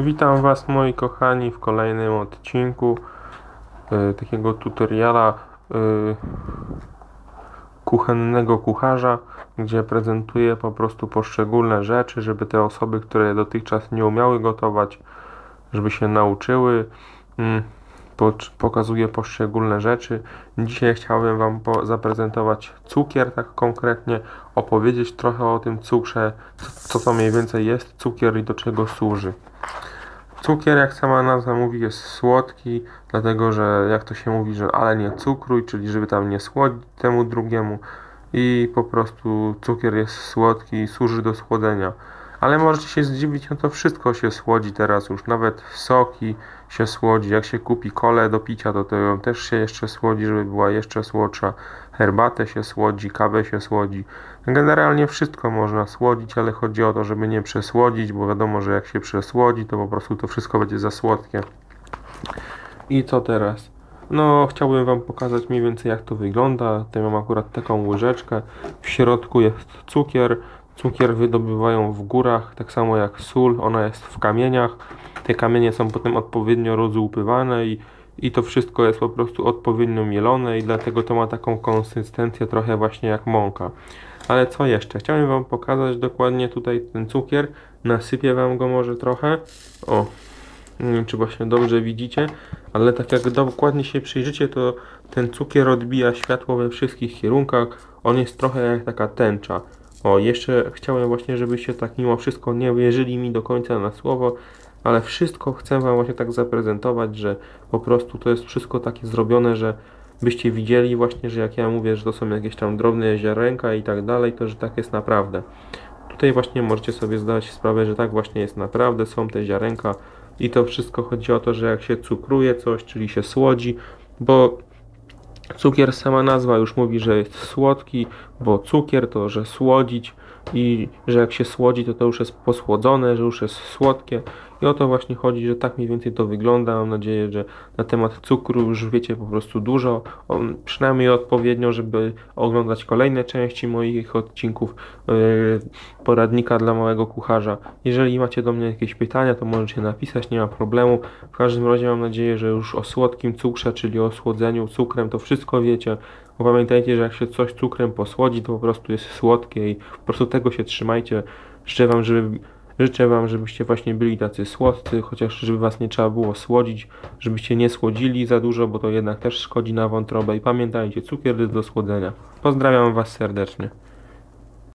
Witam Was moi kochani w kolejnym odcinku e, takiego tutoriala e, kuchennego kucharza, gdzie prezentuję po prostu poszczególne rzeczy, żeby te osoby, które dotychczas nie umiały gotować, żeby się nauczyły. Mm, po, pokazuję poszczególne rzeczy. Dzisiaj chciałbym Wam po, zaprezentować cukier tak konkretnie, opowiedzieć trochę o tym cukrze, co to mniej więcej jest cukier i do czego służy. Cukier, jak sama nazwa mówi, jest słodki, dlatego że jak to się mówi, że ale nie cukruj, czyli żeby tam nie słodzić temu drugiemu i po prostu cukier jest słodki i służy do słodzenia. Ale możecie się zdziwić, no to wszystko się słodzi teraz już, nawet soki się słodzi, jak się kupi kolę do picia, to to ją też się jeszcze słodzi, żeby była jeszcze słodsza, herbatę się słodzi, kawę się słodzi. Generalnie wszystko można słodzić, ale chodzi o to, żeby nie przesłodzić, bo wiadomo, że jak się przesłodzi, to po prostu to wszystko będzie za słodkie. I co teraz? No, chciałbym Wam pokazać mniej więcej jak to wygląda. Tutaj mam akurat taką łyżeczkę. W środku jest cukier, Cukier wydobywają w górach, tak samo jak sól, ona jest w kamieniach. Te kamienie są potem odpowiednio rozłupywane i, i to wszystko jest po prostu odpowiednio mielone i dlatego to ma taką konsystencję trochę właśnie jak mąka. Ale co jeszcze? Chciałem Wam pokazać dokładnie tutaj ten cukier. Nasypię Wam go może trochę. O, nie wiem czy właśnie dobrze widzicie, ale tak jak dokładnie się przyjrzycie, to ten cukier odbija światło we wszystkich kierunkach. On jest trochę jak taka tęcza. O, jeszcze chciałem właśnie, żebyście tak mimo wszystko nie wierzyli mi do końca na słowo, ale wszystko chcę Wam właśnie tak zaprezentować, że po prostu to jest wszystko takie zrobione, że byście widzieli właśnie, że jak ja mówię, że to są jakieś tam drobne ziarenka i tak dalej, to że tak jest naprawdę. Tutaj właśnie możecie sobie zdać sprawę, że tak właśnie jest naprawdę, są te ziarenka i to wszystko chodzi o to, że jak się cukruje coś, czyli się słodzi, bo Cukier, sama nazwa już mówi, że jest słodki, bo cukier to, że słodzić i że jak się słodzi, to to już jest posłodzone, że już jest słodkie i o to właśnie chodzi, że tak mniej więcej to wygląda. Mam nadzieję, że na temat cukru już wiecie po prostu dużo, on, przynajmniej odpowiednio, żeby oglądać kolejne części moich odcinków yy, poradnika dla małego kucharza. Jeżeli macie do mnie jakieś pytania, to możecie napisać, nie ma problemu. W każdym razie mam nadzieję, że już o słodkim cukrze, czyli o słodzeniu cukrem, to wszystko wiecie. Bo pamiętajcie, że jak się coś cukrem posłodzi, to po prostu jest słodkie i po prostu tego się trzymajcie. Życzę Wam, żeby Życzę Wam, żebyście właśnie byli tacy słodcy, chociaż żeby Was nie trzeba było słodzić, żebyście nie słodzili za dużo, bo to jednak też szkodzi na wątrobę. I pamiętajcie, cukier jest do słodzenia. Pozdrawiam Was serdecznie.